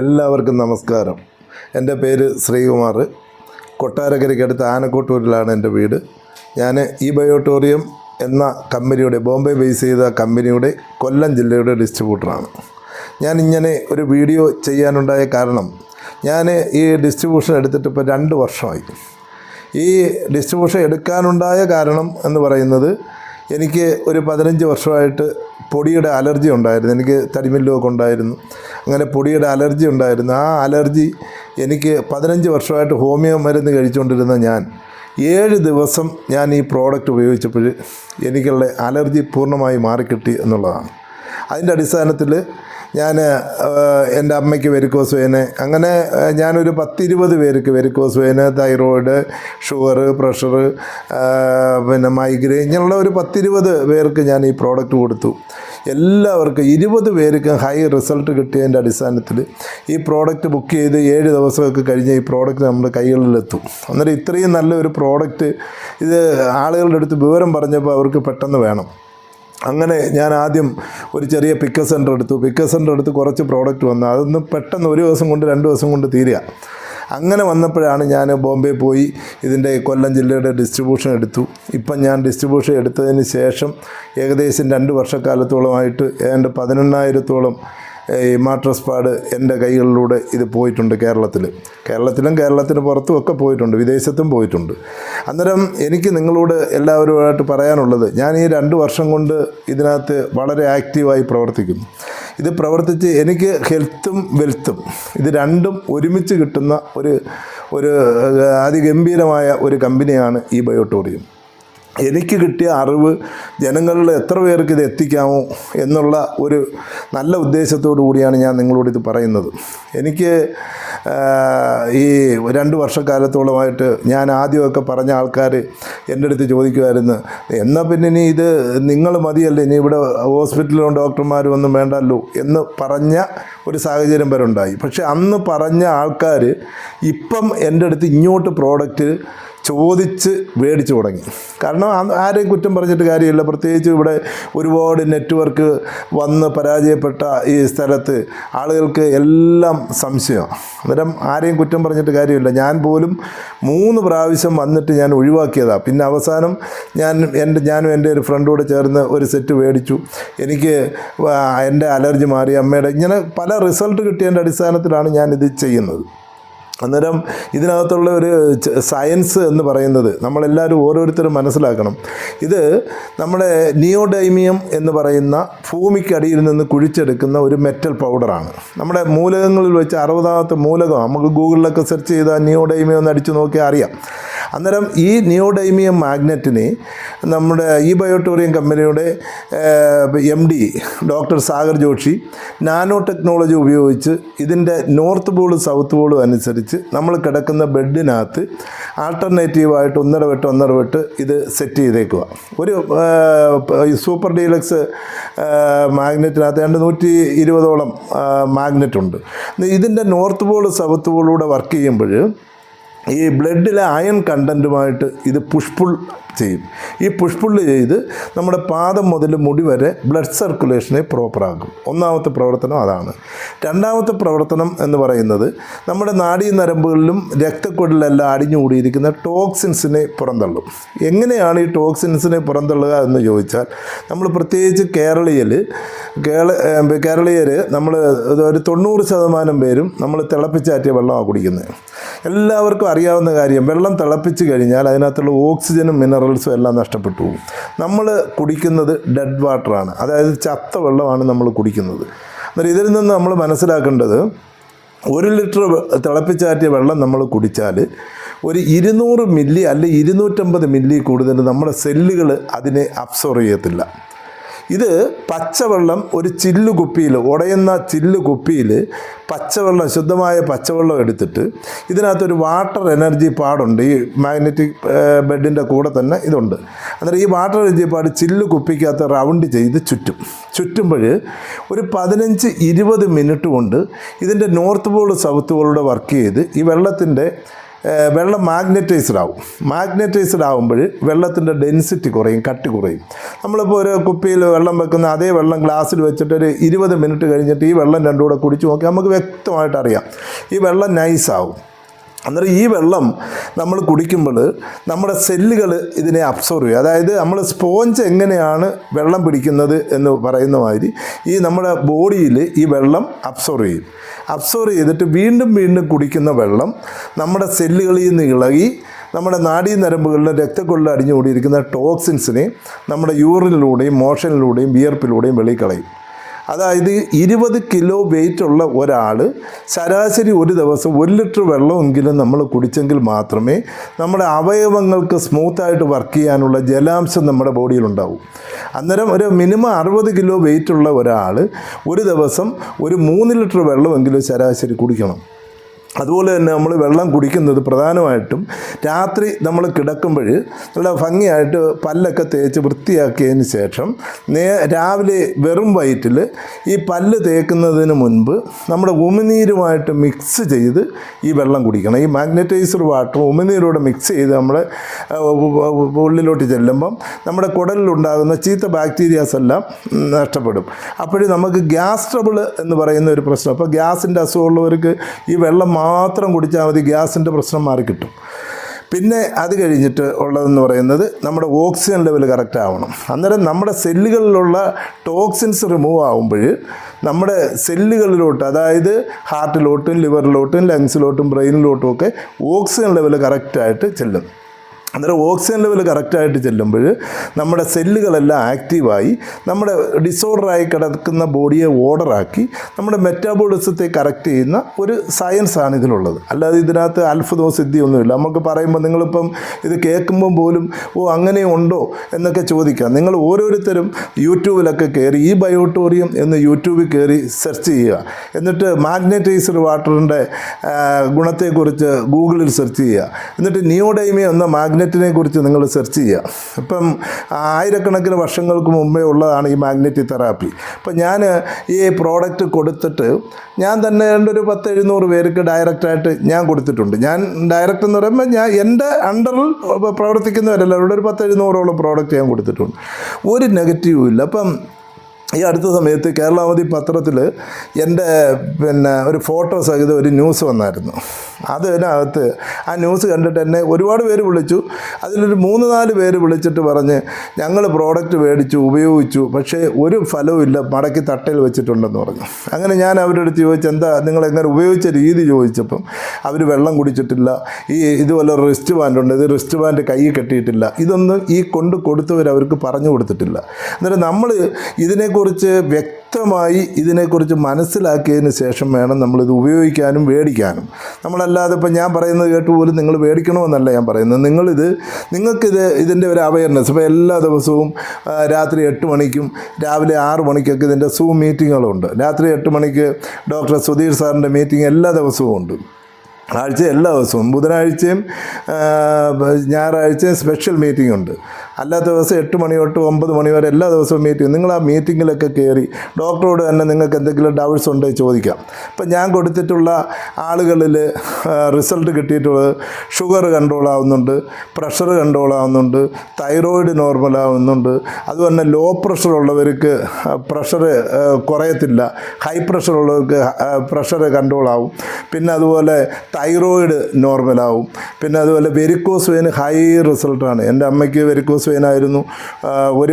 എല്ലാവർക്കും നമസ്കാരം. എന്റെ പേര് ശ്രീകുമാർ. കൊട്ടാരക്കരയ്ക്കടുത്ത് ആനക്കോട്ടൂരിലാണ് എന്റെ വീട്. ഞാൻ ഈ ബയോട്ടോറിയം എന്ന കമ്പനിയുടെ ബോംബെ ബേസ് ചെയ്ത കമ്പനിയുടെ കൊല്ലം ജില്ലയുടെ ഡിസ്ട്രിബ്യൂട്ടറാണ്. ഞാൻ ഇങ്ങനെ ഒരു വീഡിയോ ചെയ്യാനുണ്ടായ കാരണം ഞാൻ ഈ ഡിസ്ട്രിബ്യൂഷൻ എടുത്തിട്ട് ഇപ്പോൾ രണ്ട് വർഷമായി. ഈ ഡിസ്ട്രിബ്യൂഷൻ എടുക്കാനുണ്ടായ കാരണം എന്ന് പറയുന്നത് എനിക്ക് ഒരു പതിനഞ്ച് വർഷമായിട്ട് പൊടിയുടെ അലർജി ഉണ്ടായിരുന്നു. എനിക്ക് തടിമില്ലൊക്കെ ഉണ്ടായിരുന്നു. അങ്ങനെ പൊടിയുടെ അലർജി ഉണ്ടായിരുന്നു. ആ അലർജി എനിക്ക് പതിനഞ്ച് വർഷമായിട്ട് ഹോമിയോ മരുന്ന് കഴിച്ചുകൊണ്ടിരുന്ന ഞാൻ ഏഴ് ദിവസം ഞാൻ ഈ പ്രോഡക്റ്റ് ഉപയോഗിച്ചപ്പോൾ എനിക്കുള്ള അലർജി പൂർണമായി മാറിക്കിട്ടി എന്നുള്ളതാണ്. അതിന്റെ അടിസ്ഥാനത്തിൽ ഞാൻ എന്റെ അമ്മയ്ക്ക് വെരിക്കോസ് വെയിന് അങ്ങനെ ഞാനൊരു പത്തിരുപത് പേർക്ക് varicose vein thyroid sugar pressure പിന്നെ മൈഗ്രെയിൻ ഇങ്ങനെയുള്ള ഒരു പത്തിരുപത് പേർക്ക് ഞാൻ ഈ പ്രോഡക്റ്റ് കൊടുത്തു. എല്ലാവർക്കും ഇരുപത് പേർക്ക് ഹൈ റിസൾട്ട് കിട്ടിയതിന്റെ അടിസ്ഥാനത്തിൽ ഈ പ്രോഡക്റ്റ് ബുക്ക് ചെയ്ത് ഏഴ് ദിവസമൊക്കെ കഴിഞ്ഞ് ഈ പ്രോഡക്റ്റ് നമ്മുടെ കൈകളിലെത്തും. അന്നേരം ഇത്രയും നല്ലൊരു പ്രോഡക്റ്റ് ഇത് ആളുകളുടെ അടുത്ത് വിവരം പറഞ്ഞപ്പോൾ അവർക്ക് പെട്ടെന്ന് വേണം. അങ്ങനെ ഞാൻ ആദ്യം ഒരു ചെറിയ പിക്ക സെന്റർ എടുത്തു. പിക്ക സെന്റർ എടുത്ത് കുറച്ച് പ്രോഡക്റ്റ് വന്നു. അതൊന്ന് പെട്ടെന്ന് ഒരു ദിവസം കൊണ്ട് രണ്ട് ദിവസം കൊണ്ട് തീരുക. അങ്ങനെ വന്നപ്പോഴാണ് ഞാൻ ബോംബെ പോയി ഇതിന്റെ കൊല്ലം ജില്ലയുടെ ഡിസ്ട്രിബ്യൂഷൻ എടുത്തു. ഇപ്പം ഞാൻ ഡിസ്ട്രിബ്യൂഷൻ എടുത്തതിന് ശേഷം ഏകദേശം രണ്ട് വർഷക്കാലത്തോളമായിട്ട് ഏതാണ്ട് പതിനെണ്ണായിരത്തോളം ഈ മാട്രസ് പാഡ് എന്റെ കൈകളിലൂടെ ഇത് പോയിട്ടുണ്ട് കേരളത്തിൽ. കേരളത്തിലും കേരളത്തിന് പുറത്തും ഒക്കെ പോയിട്ടുണ്ട് വിദേശത്തും പോയിട്ടുണ്ട്. അന്നേരം എനിക്ക് നിങ്ങളോട് എല്ലാവരുമായിട്ട് പറയാനുള്ളത് ഞാൻ ഈ രണ്ട് വർഷം കൊണ്ട് ഇതിനകത്ത് വളരെ ആക്റ്റീവായി പ്രവർത്തിക്കുന്നു. ഇത് പ്രവർത്തിച്ച് എനിക്ക് ഹെൽത്തും വെൽത്തും. ഇത് രണ്ടും ഒരുമിച്ച് കിട്ടുന്ന ഒരു ഒരു അതിഗംഭീരമായ ഒരു കമ്പനിയാണ് ഈ ബയോട്ടോറിയം. എനിക്ക് കിട്ടിയ അറിവ് ജനങ്ങളിൽ എത്ര പേർക്ക് ഇത് എത്തിക്കാമോ എന്നുള്ള ഒരു നല്ല ഉദ്ദേശത്തോടു കൂടിയാണ് ഞാൻ നിങ്ങളോട് ഇത് പറയുന്നത്. എനിക്ക് ഈ രണ്ട് വർഷക്കാലത്തോളമായിട്ട് ഞാൻ ആദ്യമൊക്കെ പറഞ്ഞ ആൾക്കാർ എന്റെ അടുത്ത് ചോദിക്കുമായിരുന്നു എന്നാൽ പിന്നെ ഇനി ഇത് നിങ്ങൾ മതിയല്ലേ ഇനി ഇവിടെ ഹോസ്പിറ്റലിലും ഡോക്ടർമാരും ഒന്നും വേണ്ടല്ലോ എന്ന് പറഞ്ഞ ഒരു സാഹചര്യം വരെ ഉണ്ടായി. പക്ഷെ അന്ന് പറഞ്ഞ ആൾക്കാർ ഇപ്പം എന്റെ അടുത്ത് ഇങ്ങോട്ട് പ്രോഡക്റ്റ് ചോദിച്ച് മേടിച്ചു തുടങ്ങി. കാരണം ആരെയും കുറ്റം പറഞ്ഞിട്ട് കാര്യമില്ല. പ്രത്യേകിച്ച് ഇവിടെ ഒരുപാട് നെറ്റ്വർക്ക് വന്ന് പരാജയപ്പെട്ട ഈ സ്ഥലത്ത് ആളുകൾക്ക് എല്ലാം സംശയമാണ് അന്നേരം ആരെയും കുറ്റം പറഞ്ഞിട്ട് കാര്യമില്ല. ഞാൻ പോലും മൂന്ന് പ്രാവശ്യം വന്നിട്ട് ഞാൻ ഒഴിവാക്കിയതാണ് പിന്നെ അവസാനം ഞാൻ എന്റെ ഞാനും എന്റെ ഒരു ഫ്രണ്ടോട് ചേർന്ന് ഒരു സെറ്റ് മേടിച്ചു. എനിക്ക് എന്റെ അലർജി മാറി. അമ്മയുടെ ഇങ്ങനെ പല റിസൾട്ട് കിട്ടിയതിന്റെ അടിസ്ഥാനത്തിലാണ് ഞാനിത് ചെയ്യുന്നത്. അന്നേരം ഇതിനകത്തുള്ള ഒരു സയൻസ് എന്ന് പറയുന്നത് നമ്മളെല്ലാവരും ഓരോരുത്തരും മനസ്സിലാക്കണം. ഇത് നമ്മുടെ നിയോഡൈമിയം എന്ന് പറയുന്ന ഭൂമിക്കടിയിൽ നിന്ന് കുഴിച്ചെടുക്കുന്ന ഒരു മെറ്റൽ പൗഡറാണ് നമ്മുടെ മൂലകങ്ങളിൽ വെച്ച് അറുപതാമത്തെ മൂലകം നമുക്ക് ഗൂഗിളിലൊക്കെ സെർച്ച് ചെയ്താൽ നിയോഡൈമിയം എന്ന് അടിച്ചു നോക്കിയാൽ അറിയാം. അന്നേരം ഈ നിയോഡൈമിയം മാഗ്നറ്റിനെ നമ്മുടെ ഈ ബയോട്ടോറിയം കമ്പനിയുടെ M D doctor Sagar Joshi nano technology ഉപയോഗിച്ച് ഇതിന്റെ നോർത്ത് പോളും സൗത്ത് പോളും അനുസരിച്ച് നമ്മൾ കിടക്കുന്ന ബെഡിനകത്ത് ആൾട്ടർനേറ്റീവായിട്ട് ഒന്നര വെട്ട് ഒന്നര വെട്ട് ഇത് സെറ്റ് ചെയ്തേക്കുക. ഒരു സൂപ്പർ ഡീലക്സ് മാഗ്നറ്റിനകത്ത് രണ്ട് നൂറ്റി ഇരുപതോളം മാഗ്നറ്റ് ഉണ്ട്. ഇതിന്റെ നോർത്ത് പോൾ സൗത്ത് പോളൂടെ വർക്ക് ചെയ്യുമ്പോൾ ഈ ബ്ലഡിലെ അയൺ കണ്ടന്റുമായിട്ട് ഇത് പുഷ്പുൾ ചെയ്യും. ഈ പുഷ്പുള്ളി ചെയ്ത് നമ്മുടെ പാദം മുതൽ മുടി വരെ ബ്ലഡ് സർക്കുലേഷനെ പ്രോപ്പറാക്കും ഒന്നാമത്തെ പ്രവർത്തനം അതാണ്. രണ്ടാമത്തെ പ്രവർത്തനം എന്ന് പറയുന്നത് നമ്മുടെ നാഡീ നരമ്പുകളിലും രക്തക്കൊടിലെല്ലാം അടിഞ്ഞുകൂടിയിരിക്കുന്ന ടോക്സിൻസിനെ പുറന്തള്ളും. എങ്ങനെയാണ് ഈ ടോക്സിൻസിനെ പുറന്തള്ളുക എന്ന് ചോദിച്ചാൽ നമ്മൾ പ്രത്യേകിച്ച് കേരളീയൽ കേരള കേരളീയർ നമ്മൾ ഒരു തൊണ്ണൂറ് ശതമാനം പേരും നമ്മൾ തിളപ്പിച്ചാറ്റിയ വെള്ളമാണ് കുടിക്കുന്നത്. എല്ലാവർക്കും അറിയാവുന്ന കാര്യം വെള്ളം തിളപ്പിച്ച് കഴിഞ്ഞാൽ അതിനകത്തുള്ള ഓക്സിജനും മിനറൽസും എല്ലാം നഷ്ടപ്പെട്ടു പോകും. നമ്മൾ കുടിക്കുന്നത് ഡെഡ് വാട്ടറാണ് അതായത് ചത്ത വെള്ളമാണ് നമ്മൾ കുടിക്കുന്നത്. എന്നാൽ ഇതിൽ നിന്ന് നമ്മൾ മനസ്സിലാക്കേണ്ടത് ഒരു ലിറ്റർ തിളപ്പിച്ചാറ്റിയ വെള്ളം നമ്മൾ കുടിച്ചാൽ ഒരു ഇരുന്നൂറ് മില്ലി അല്ലെ ഇരുന്നൂറ്റമ്പത് മില്ലി കൂടുതൽ നമ്മുടെ സെല്ലുകൾ അതിനെ അബ്സോർവ് ചെയ്യത്തില്ല. ഇത് പച്ചവെള്ളം ഒരു ചില്ലു കുപ്പിയിൽ ഉടയുന്ന ചില്ലു കുപ്പിയിൽ പച്ചവെള്ളം ശുദ്ധമായ പച്ചവെള്ളം എടുത്തിട്ട് ഇതിനകത്തൊരു വാട്ടർ എനർജി പാടുണ്ട് ഈ മാഗ്നറ്റിക് ബെഡിന്റെ കൂടെ തന്നെ ഇതുണ്ട്. അന്നേരം ഈ വാട്ടർ എനർജി പാട് ചില്ല് കുപ്പിക്കകത്ത് റൗണ്ട് ചെയ്ത് ചുറ്റും. ചുറ്റുമ്പോൾ ഒരു പതിനഞ്ച് ഇരുപത് മിനിറ്റ് കൊണ്ട് ഇതിന്റെ നോർത്ത് പോൾ സൗത്ത് പോളുടെ വർക്ക് ചെയ്ത് ഈ വെള്ളത്തിന്റെ വെള്ളം മാഗ്നറ്റൈസ്ഡ് ആവും. മാഗ്നറ്റൈസ്ഡ് ആകുമ്പോൾ വെള്ളത്തിന്റെ ഡെൻസിറ്റി കുറയും കട്ടി കുറയും. നമ്മളിപ്പോൾ ഒരു കുപ്പിയിൽ വെള്ളം വെക്കുന്ന അതേ വെള്ളം ഗ്ലാസ്സിൽ വെച്ചിട്ട് ഒരു ഇരുപത് മിനിറ്റ് കഴിഞ്ഞിട്ട് ഈ വെള്ളം രണ്ടുകൂടെ കുടിച്ച് നോക്കി നമുക്ക് വ്യക്തമായിട്ട് അറിയാം. ഈ വെള്ളം നൈസാവും അന്നേരം ഈ വെള്ളം നമ്മൾ കുടിക്കുമ്പോൾ നമ്മുടെ സെല്ലുകൾ ഇതിനെ അബ്സോർവ് ചെയ്യും. അതായത് നമ്മൾ സ്പോഞ്ച് എങ്ങനെയാണ് വെള്ളം പിടിക്കുന്നത് എന്ന് പറയുന്ന മാതിരി ഈ നമ്മുടെ ബോഡിയിൽ ഈ വെള്ളം അബ്സോർവ് ചെയ്യും. അബ്സോർവ് ചെയ്തിട്ട് വീണ്ടും വീണ്ടും കുടിക്കുന്ന വെള്ളം നമ്മുടെ സെല്ലുകളിൽ നിന്ന് ഇളകി നമ്മുടെ നാഡീനരമ്പുകളിലും രക്തക്കൊള്ളിൽ അടിഞ്ഞുകൂടിയിരിക്കുന്ന ടോക്സിൻസിനെ നമ്മുടെ യൂറിനിലൂടെയും മോഷനിലൂടെയും വിയർപ്പിലൂടെയും വെളിക്കളയും അതായത് ഇരുപത് കിലോ വെയിറ്റ് ഉള്ള ഒരാൾ ശരാശരി ഒരു ദിവസം ഒരു ലിറ്റർ വെള്ളമെങ്കിലും നമ്മൾ കുടിച്ചെങ്കിൽ മാത്രമേ നമ്മുടെ അവയവങ്ങൾക്ക് സ്മൂത്തായിട്ട് വർക്ക് ചെയ്യാനുള്ള ജലാംശം നമ്മുടെ ബോഡിയിൽ ബോഡിയിലുണ്ടാവും അന്നേരം ഒരു മിനിമം അറുപത് കിലോ വെയിറ്റ് ഉള്ള ഒരാൾ ഒരു ദിവസം ഒരു മൂന്ന് ലിറ്റർ വെള്ളമെങ്കിലും ശരാശരി കുടിക്കണം. അതുപോലെ തന്നെ നമ്മൾ വെള്ളം കുടിക്കുന്നത് പ്രധാനമായിട്ടും രാത്രി നമ്മൾ കിടക്കുമ്പോൾ നല്ല ഭംഗിയായിട്ട് പല്ലൊക്കെ തേച്ച് വൃത്തിയാക്കിയതിന് ശേഷം നേ രാവിലെ വെറും വയറ്റിൽ ഈ പല്ല് തേക്കുന്നതിന് മുൻപ് നമ്മുടെ ഉമിനീരുമായിട്ട് മിക്സ് ചെയ്ത് ഈ വെള്ളം കുടിക്കണം. ഈ മാഗ്നറ്റൈസർ വാട്ടർ ഉമിനീരോടെ മിക്സ് ചെയ്ത് നമ്മൾ ഉള്ളിലോട്ട് ചെല്ലുമ്പം നമ്മുടെ കുടലിലുണ്ടാകുന്ന ചീത്ത ബാക്ടീരിയാസ് എല്ലാം നഷ്ടപ്പെടും. അപ്പോഴും നമുക്ക് ഗ്യാസ് ട്രബിൾ എന്ന് പറയുന്ന ഒരു പ്രശ്നം. അപ്പോൾ ഗ്യാസിന്റെ അസുഖമുള്ളവർക്ക് ഈ വെള്ളം മാത്രം കുടിച്ചാൽ മതി ഗ്യാസിന്റെ പ്രശ്നം മാറിക്കിട്ടും പിന്നെ അത് കഴിഞ്ഞിട്ട് ഉള്ളതെന്ന് പറയുന്നത് നമ്മുടെ ഓക്സിജൻ ലെവൽ കറക്റ്റ് ആവണം. അന്നേരം നമ്മുടെ സെല്ലുകളിലുള്ള ടോക്സിൻസ് റിമൂവ് ആകുമ്പോൾ നമ്മുടെ സെല്ലുകളിലോട്ട് അതായത് ഹാർട്ടിലോട്ടും ലിവറിലോട്ടും ലങ്സിലോട്ടും ബ്രെയിനിലോട്ടും ഒക്കെ ഓക്സിജൻ ലെവൽ കറക്റ്റായിട്ട് ചെല്ലും. അന്നേരം ഓക്സിജൻ ലെവൽ കറക്റ്റായിട്ട് ചെല്ലുമ്പോൾ നമ്മുടെ സെല്ലുകളെല്ലാം ആക്റ്റീവായി നമ്മുടെ ഡിസോർഡറായി കിടക്കുന്ന ബോഡിയെ ഓർഡറാക്കി നമ്മുടെ മെറ്റാബോളിസത്തെ കറക്റ്റ് ചെയ്യുന്ന ഒരു സയൻസാണ് ഇതിലുള്ളത്. അല്ലാതെ ഇതിനകത്ത് സിദ്ധി സിദ്ധിയൊന്നുമില്ല. നമുക്ക് പറയുമ്പോൾ നിങ്ങളിപ്പം ഇത് കേൾക്കുമ്പം പോലും ഓ അങ്ങനെ ഉണ്ടോ? എന്നൊക്കെ ചോദിക്കാം. നിങ്ങൾ ഓരോരുത്തരും യൂട്യൂബിലൊക്കെ കയറി ഈ ബയോട്ടോറിയം എന്ന് യൂട്യൂബിൽ കയറി സെർച്ച് ചെയ്യുക. എന്നിട്ട് മാഗ്നറ്റൈസർ വാട്ടറിന്റെ ഗുണത്തെക്കുറിച്ച് ഗൂഗിളിൽ സെർച്ച് ചെയ്യുക. എന്നിട്ട് നിയോഡൈമിയ എന്ന മാഗ്നറ്റിനെ കുറിച്ച് നിങ്ങൾ സെർച്ച് ചെയ്യുക. ഇപ്പം ആയിരക്കണക്കിന് വർഷങ്ങൾക്ക് മുമ്പേ ഉള്ളതാണ് ഈ മാഗ്നറ്റിക് തെറാപ്പി. അപ്പം ഞാൻ ഈ പ്രോഡക്റ്റ് കൊടുത്തിട്ട് ഞാൻ തന്നെ ഒരു പത്ത് എഴുന്നൂറ് പേർക്ക് ഡയറക്റ്റായിട്ട് ഞാൻ കൊടുത്തിട്ടുണ്ട്. ഞാൻ ഡയറക്റ്റ് എന്ന് പറയുമ്പോൾ ഞാൻ എന്റെ അണ്ടറിൽ പ്രവർത്തിക്കുന്നവരല്ല അവിടെ ഒരു പത്ത് എഴുന്നൂറോളം പ്രോഡക്റ്റ് ഞാൻ കൊടുത്തിട്ടുണ്ട്. ഒരു നെഗറ്റീവും ഇല്ല. അപ്പം ഈ അടുത്ത സമയത്ത് കേരളാവതി പത്രത്തിൽ എന്റെ പിന്നെ ഒരു ഫോട്ടോ സഹിതം ഒരു ന്യൂസ് വന്നായിരുന്നു. അതിനകത്ത്. ആ ന്യൂസ് കണ്ടിട്ട് എന്നെ ഒരുപാട് പേര് വിളിച്ചു. അതിലൊരു മൂന്ന് നാല് പേര് വിളിച്ചിട്ട് പറഞ്ഞ് ഞങ്ങൾ പ്രോഡക്റ്റ് മേടിച്ചു ഉപയോഗിച്ചു. പക്ഷേ ഒരു ഫലവുമില്ല മടക്കി തട്ടയിൽ വെച്ചിട്ടുണ്ടെന്ന് പറഞ്ഞു. അങ്ങനെ ഞാൻ അവരോട് ചോദിച്ചു എന്താ നിങ്ങൾ എങ്ങനെ ഉപയോഗിച്ച രീതി? ചോദിച്ചപ്പം അവർ വെള്ളം കുടിച്ചിട്ടില്ല. ഈ ഇതുപോലെ റിസ്റ്റ് ബാൻഡ് ഉണ്ട്. ഇത് റിസ്റ്റ് ബാൻഡ് കൈ കെട്ടിയിട്ടില്ല. ഇതൊന്നും ഈ കൊണ്ട് കൊടുത്തവർ അവർക്ക് പറഞ്ഞു കൊടുത്തിട്ടില്ല. എന്നിട്ട് നമ്മൾ ഇതിനെക്കുറിച്ച് വ്യക്തമായി ഇതിനെക്കുറിച്ച് മനസ്സിലാക്കിയതിന് ശേഷം വേണം നമ്മളിത് ഉപയോഗിക്കാനും മേടിക്കാനും. നമ്മളല്ലാതെ ഇപ്പം ഞാൻ പറയുന്നത് കേട്ട് പോലും നിങ്ങൾ മേടിക്കണമെന്നല്ല ഞാൻ പറയുന്നത്. നിങ്ങളിത് നിങ്ങൾക്കിത് ഇതിന്റെ ഒരു അവയർനെസ്. ഇപ്പോൾ എല്ലാ ദിവസവും രാത്രി എട്ട് മണിക്കും രാവിലെ ആറ് മണിക്കൊക്കെ ഇതിന്റെ സൂം മീറ്റിങ്ങുകളുണ്ട്. രാത്രി എട്ട് മണിക്ക് ഡോക്ടർ സുധീർ സാറിന്റെ മീറ്റിംഗ് എല്ലാ ദിവസവും ഉണ്ട്. ആഴ്ച എല്ലാ ദിവസവും. ബുധനാഴ്ചയും ഞായറാഴ്ചയും സ്പെഷ്യൽ മീറ്റിംഗ് ഉണ്ട്. അല്ലാത്ത ദിവസം എട്ട് മണി തൊട്ട് ഒമ്പത് മണി വരെ എല്ലാ ദിവസവും മീറ്റിംഗ് നിങ്ങൾ ആ മീറ്റിങ്ങിലൊക്കെ കയറി ഡോക്ടറോട് തന്നെ നിങ്ങൾക്ക് എന്തെങ്കിലും ഡൗട്ട്സ് ഉണ്ടെങ്കിൽ ചോദിക്കാം. ഇപ്പം ഞാൻ കൊടുത്തിട്ടുള്ള ആളുകളിൽ റിസൾട്ട് കിട്ടിയിട്ടുള്ളത് ഷുഗർ കൺട്രോൾ ആവുന്നുണ്ട് പ്രഷർ കൺട്രോൾ ആവുന്നുണ്ട് തൈറോയിഡ് നോർമൽ ആവുന്നുണ്ട്. അതുപോലെ ലോ പ്രഷർ ഉള്ളവർക്ക് പ്രഷർ കുറയത്തില്ല. ഹൈ പ്രഷർ ഉള്ളവർക്ക് പ്രഷർ കൺട്രോൾ ആവും. പിന്നെ അതുപോലെ തൈറോയിഡ് ആവും. പിന്നെ അതുപോലെ വെരിക്കോസ് വെയിൻ ഹൈ റിസൾട്ടാണ് എന്റെ അമ്മയ്ക്ക് വെരിക്കോസ് ആ, ഒരു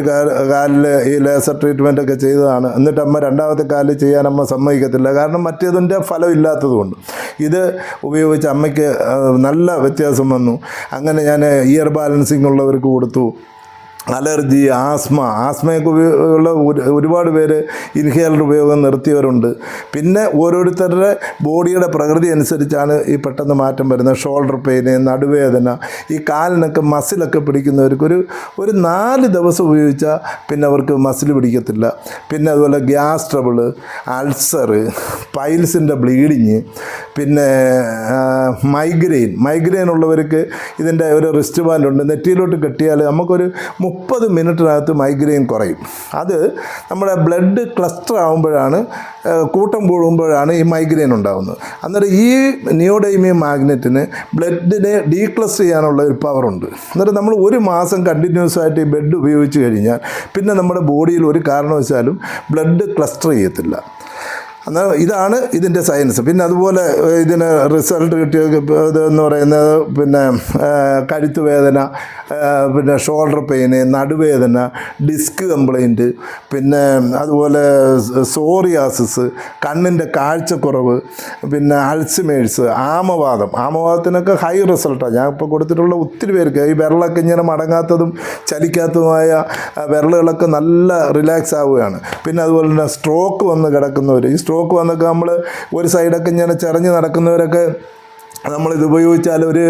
കാലിൽ ഈ ലേസർ ട്രീറ്റ്മെന്റ് ഒക്കെ ചെയ്തതാണ്. എന്നിട്ട് അമ്മ രണ്ടാമത്തെ കാലിൽ ചെയ്യാൻ അമ്മ സമ്മതിക്കത്തില്ല. കാരണം മറ്റേതിന്റെ ഫലം ഇല്ലാത്തതുകൊണ്ട്. ഇത് ഉപയോഗിച്ച് അമ്മയ്ക്ക് നല്ല വ്യത്യാസം വന്നു. അങ്ങനെ ഞാൻ ഇയർ ബാലൻസിങ് ഉള്ളവർക്ക് കൊടുത്തു. അലർജി ആസ്മ ആസ്മയൊക്കെ ഉള്ള ഒരുപാട് പേര് ഇൻഹേലർ ഉപയോഗം നിർത്തിയവരുണ്ട്. പിന്നെ ഓരോരുത്തരുടെ ബോഡിയുടെ പ്രകൃതി അനുസരിച്ചാണ് ഈ പെട്ടെന്ന് മാറ്റം വരുന്നത്. ഷോൾഡർ പെയിന് നടുവേദന ഈ കാലിനൊക്കെ മസിലൊക്കെ പിടിക്കുന്നവർക്ക് ഒരു ഒരു നാല് ദിവസം ഉപയോഗിച്ചാൽ പിന്നെ അവർക്ക് മസിൽ പിടിക്കത്തില്ല. പിന്നെ അതുപോലെ ഗ്യാസ് ട്രബിൾ അൾസറ് പൈൽസിന്റെ ബ്ലീഡിങ് പിന്നെ മൈഗ്രെയിൻ. മൈഗ്രെയിൻ ഉള്ളവർക്ക് ഇതിന്റെ ഒരു റിസ്റ്റ് ബാൻഡ് ഉണ്ട് നെറ്റിയിലോട്ട് കെട്ടിയാൽ നമുക്കൊരു മുപ്പത് മിനിറ്റിനകത്ത് മൈഗ്രെയിൻ കുറയും. അത് നമ്മുടെ ബ്ലഡ് ക്ലസ്റ്റർ ആകുമ്പോഴാണ് കൂട്ടം കൂടുമ്പോഴാണ് ഈ മൈഗ്രെയിൻ ഉണ്ടാകുന്നത് അന്നേരം ഈ നിയോഡൈമിയം മാഗ്നറ്റിന് ബ്ലഡിനെ ഡീക്ലസ്റ്റർ ചെയ്യാനുള്ള ഒരു പവറുണ്ട് അന്നേരം നമ്മൾ ഒരു മാസം കണ്ടിന്യൂസ് ആയിട്ട് ഈ ബെഡ് ഉപയോഗിച്ച് കഴിഞ്ഞാൽ പിന്നെ നമ്മുടെ ബോഡിയിൽ ഒരു കാരണവശാലും ബ്ലഡ് ക്ലസ്റ്റർ ചെയ്യത്തില്ല. എന്നാൽ ഇതാണ് ഇതിന്റെ സയൻസ്. പിന്നെ അതുപോലെ ഇതിന് റിസൾട്ട് കിട്ടിയ ഇതെന്ന് പറയുന്നത് പിന്നെ കഴുത്തുവേദന കഴുത്ത് വേദന പിന്നെ ഷോൾഡർ പെയിന് നടുവേദന ഡിസ്ക് കംപ്ലൈന്റ് പിന്നെ അതുപോലെ സോറിയാസിസ് കണ്ണിന്റെ കാഴ്ചക്കുറവ് പിന്നെ അൾസിമേഴ്സ് ആമവാദം. ആമവാദത്തിനൊക്കെ ഹൈ റിസൾട്ടാണ്. ഞാൻ ഇപ്പോൾ കൊടുത്തിട്ടുള്ള ഒത്തിരി പേർക്ക് ഈ വിരളൊക്കെ ഇങ്ങനെ മടങ്ങാത്തതും ചലിക്കാത്തതുമായ വിരളുകളൊക്കെ നല്ല റിലാക്സ് ആവുകയാണ്. പിന്നെ അതുപോലെ തന്നെ സ്ട്രോക്ക് വന്ന് കിടക്കുന്നവർ ഈ സ്ട്രോക്ക് വന്നൊക്കെ നമ്മൾ ഒരു സൈഡൊക്കെ ഇങ്ങനെ ചെറിഞ്ഞ് നടക്കുന്നവരൊക്കെ നമ്മളിത് ഉപയോഗിച്ചാൽ ഒരു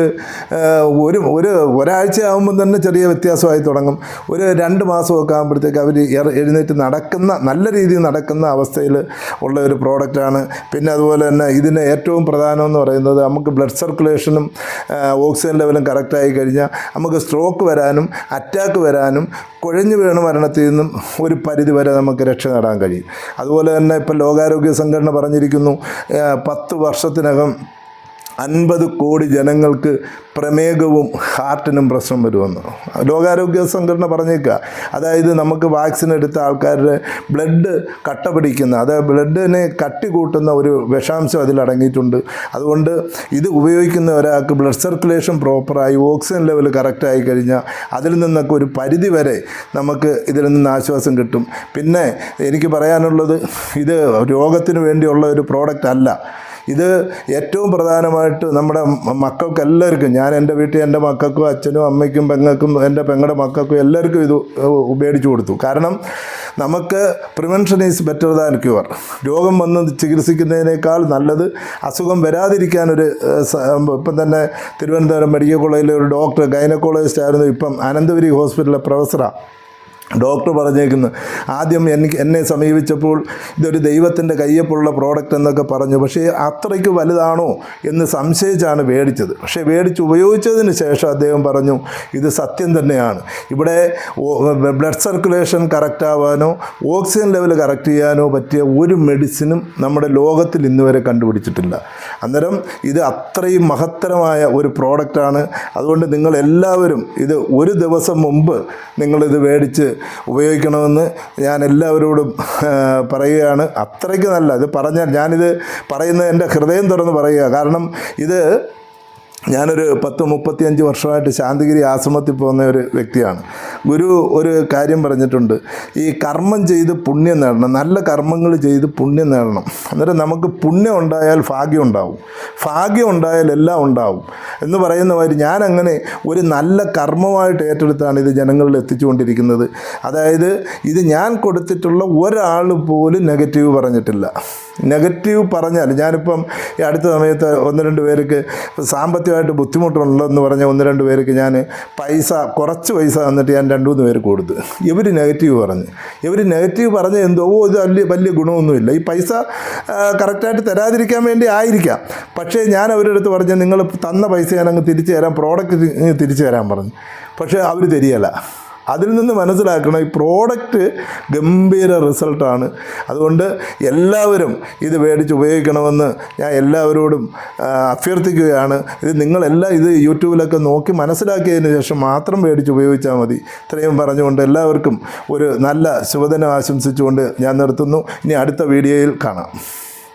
ഒരു ഒരു ഒരാഴ്ച ആകുമ്പം തന്നെ ചെറിയ വ്യത്യാസമായി തുടങ്ങും. ഒരു രണ്ട് മാസമൊക്കെ ആകുമ്പോഴത്തേക്ക് അവർ എഴുന്നേറ്റ് നടക്കുന്ന നല്ല രീതിയിൽ നടക്കുന്ന അവസ്ഥയിൽ ഉള്ള ഒരു പ്രോഡക്റ്റാണ്. പിന്നെ അതുപോലെ തന്നെ ഇതിന് ഏറ്റവും പ്രധാനം എന്ന് പറയുന്നത് നമുക്ക് ബ്ലഡ് സർക്കുലേഷനും ഓക്സിജൻ ലെവലും കറക്റ്റായി കഴിഞ്ഞാൽ നമുക്ക് സ്ട്രോക്ക് വരാനും അറ്റാക്ക് വരാനും കുഴഞ്ഞു വീണ മരണത്തിൽ നിന്നും ഒരു പരിധി വരെ നമുക്ക് രക്ഷ നേടാൻ കഴിയും. അതുപോലെ തന്നെ ഇപ്പോൾ ലോകാരോഗ്യ സംഘടന പറഞ്ഞിരിക്കുന്നു പത്ത് വർഷത്തിനകം അൻപത് കോടി ജനങ്ങൾക്ക് പ്രമേഹവും ഹാർട്ടിനും പ്രശ്നം വരുമെന്ന്. ലോകാരോഗ്യ സംഘടന പറഞ്ഞേക്കുക അതായത് നമുക്ക് വാക്സിൻ എടുത്ത ആൾക്കാരുടെ ബ്ലഡ് കട്ട പിടിക്കുന്ന അതായത് ബ്ലഡിനെ കട്ടി കൂട്ടുന്ന ഒരു വിഷാംശം അതിലടങ്ങിയിട്ടുണ്ട് അതുകൊണ്ട് ഇത് ഉപയോഗിക്കുന്ന ഒരാൾക്ക് ബ്ലഡ് സർക്കുലേഷൻ പ്രോപ്പറായി ഓക്സിജൻ ലെവൽ കറക്റ്റായി കഴിഞ്ഞാൽ അതിൽ നിന്നൊക്കെ ഒരു പരിധി വരെ നമുക്ക് ഇതിൽ നിന്ന് ആശ്വാസം കിട്ടും. പിന്നെ എനിക്ക് പറയാനുള്ളത് ഇത് രോഗത്തിന് വേണ്ടിയുള്ള ഒരു പ്രോഡക്റ്റ് അല്ല. ഇത് ഏറ്റവും പ്രധാനമായിട്ട് നമ്മുടെ മക്കൾക്ക് എല്ലാവർക്കും ഞാൻ എന്റെ വീട്ടിൽ എന്റെ മക്കൾക്കും അച്ഛനും അമ്മയ്ക്കും പെങ്ങൾക്കും എന്റെ പെങ്ങളുടെ മക്കൾക്കും എല്ലാവർക്കും ഇത് ഉപയോഗിച്ചു കൊടുത്തു. കാരണം നമുക്ക് prevention is better than cure രോഗം വന്ന് ചികിത്സിക്കുന്നതിനേക്കാൾ നല്ലത് അസുഖം വരാതിരിക്കാനൊരു ഇപ്പം തന്നെ തിരുവനന്തപുരം മെഡിക്കൽ കോളേജിലെ ഒരു ഡോക്ടർ ഗൈനക്കോളജിസ്റ്റ് ആയിരുന്നു ഇപ്പം അനന്തപുരി ഹോസ്പിറ്റലിലെ പ്രൊഫസറാണ് ഡോക്ടർ പറഞ്ഞേക്കുന്നു ആദ്യം എനിക്ക് എന്നെ സമീപിച്ചപ്പോൾ ഇതൊരു ദൈവത്തിന്റെ കയ്യപ്പുള്ള പ്രോഡക്റ്റ് എന്നൊക്കെ പറഞ്ഞു. പക്ഷേ അത്രയ്ക്ക് വലുതാണോ എന്ന് സംശയിച്ചാണ് മേടിച്ചത്. പക്ഷേ മേടിച്ച് ഉപയോഗിച്ചതിന് ശേഷം അദ്ദേഹം പറഞ്ഞു ഇത് സത്യം തന്നെയാണ്. ഇവിടെ ബ്ലഡ് സർക്കുലേഷൻ കറക്റ്റ് ആവാനോ ഓക്സിജൻ ലെവൽ കറക്റ്റ് ചെയ്യാനോ പറ്റിയ ഒരു മെഡിസിനും നമ്മുടെ ലോകത്തിൽ ഇന്നുവരെ കണ്ടുപിടിച്ചിട്ടില്ല. അന്നേരം ഇത് അത്രയും മഹത്തരമായ ഒരു പ്രോഡക്റ്റാണ്. അതുകൊണ്ട് നിങ്ങൾ എല്ലാവരും ഇത് ഒരു ദിവസം മുമ്പ് നിങ്ങളിത് മേടിച്ച് ഉപയോഗിക്കണമെന്ന് ഞാൻ എല്ലാവരോടും പറയുകയാണ്. അത്രയ്ക്ക് നല്ല ഇത് പറഞ്ഞാൽ ഞാനിത് പറയുന്നത് എന്റെ ഹൃദയം തുറന്ന് പറയുക. കാരണം ഇത് ഞാനൊരു പത്ത് മുപ്പത്തിയഞ്ച് വർഷമായിട്ട് ശാന്തിഗിരി ആശ്രമത്തിൽ പോകുന്ന ഒരു വ്യക്തിയാണ്. ഗുരു ഒരു കാര്യം പറഞ്ഞിട്ടുണ്ട്. ഈ കർമ്മം ചെയ്ത് പുണ്യം നേടണം. നല്ല കർമ്മങ്ങൾ ചെയ്ത് പുണ്യം നേടണം. അന്നേരം നമുക്ക് പുണ്യം ഉണ്ടായാൽ ഭാഗ്യം ഉണ്ടാവും. ഭാഗ്യം ഉണ്ടായാൽ എല്ലാം ഉണ്ടാവും. എന്ന് പറയുന്ന മാതിരി ഞാനങ്ങനെ ഒരു നല്ല കർമ്മമായിട്ട് ഏറ്റെടുത്താണ് ഇത് ജനങ്ങളിൽ എത്തിച്ചുകൊണ്ടിരിക്കുന്നത്. അതായത് ഇത് ഞാൻ കൊടുത്തിട്ടുള്ള ഒരാൾ പോലും നെഗറ്റീവ് പറഞ്ഞിട്ടില്ല. നെഗറ്റീവ് പറഞ്ഞാൽ ഞാനിപ്പം അടുത്ത സമയത്ത് ഒന്ന് രണ്ട് പേർക്ക് സാമ്പത്തികമായിട്ട് ബുദ്ധിമുട്ടുണ്ടെന്ന് പറഞ്ഞ ഒന്ന് രണ്ട് പേർക്ക് ഞാൻ പൈസ കുറച്ച് പൈസ തന്നിട്ട് ഞാൻ രണ്ട് മൂന്ന് പേർക്ക് കൊടുത്തു. ഇവർ നെഗറ്റീവ് പറഞ്ഞ്. ഇവർ നെഗറ്റീവ് പറഞ്ഞ് എന്തോ ഇത് വലിയ വലിയ ഗുണമൊന്നുമില്ല. ഈ പൈസ കറക്റ്റായിട്ട് തരാതിരിക്കാൻ വേണ്ടി ആയിരിക്കാം. പക്ഷേ ഞാൻ അവരുടെ അടുത്ത് പറഞ്ഞ് നിങ്ങൾ തന്ന പൈസ ഞാൻ അങ്ങ് തിരിച്ചു തരാം പ്രോഡക്റ്റ് തിരിച്ചു തരാൻ പറഞ്ഞു. പക്ഷേ അവർ തരികയില്ല. അതിൽ നിന്ന് മനസ്സിലാക്കണം ഈ പ്രോഡക്റ്റ് ഗംഭീര റിസൾട്ടാണ് അതുകൊണ്ട് എല്ലാവരും ഇത് മേടിച്ച് ഉപയോഗിക്കണമെന്ന് ഞാൻ എല്ലാവരോടും അഭ്യർത്ഥിക്കുകയാണ്. ഇത് നിങ്ങളെല്ലാം ഇത് യൂട്യൂബിലൊക്കെ നോക്കി മനസ്സിലാക്കിയതിന് ശേഷം മാത്രം മേടിച്ച് ഉപയോഗിച്ചാൽ മതി. ഇത്രയും പറഞ്ഞുകൊണ്ട് എല്ലാവർക്കും ഒരു നല്ല ശുഭദിനം ആശംസിച്ചുകൊണ്ട് ഞാൻ നിർത്തുന്നു. ഇനി അടുത്ത വീഡിയോയിൽ കാണാം.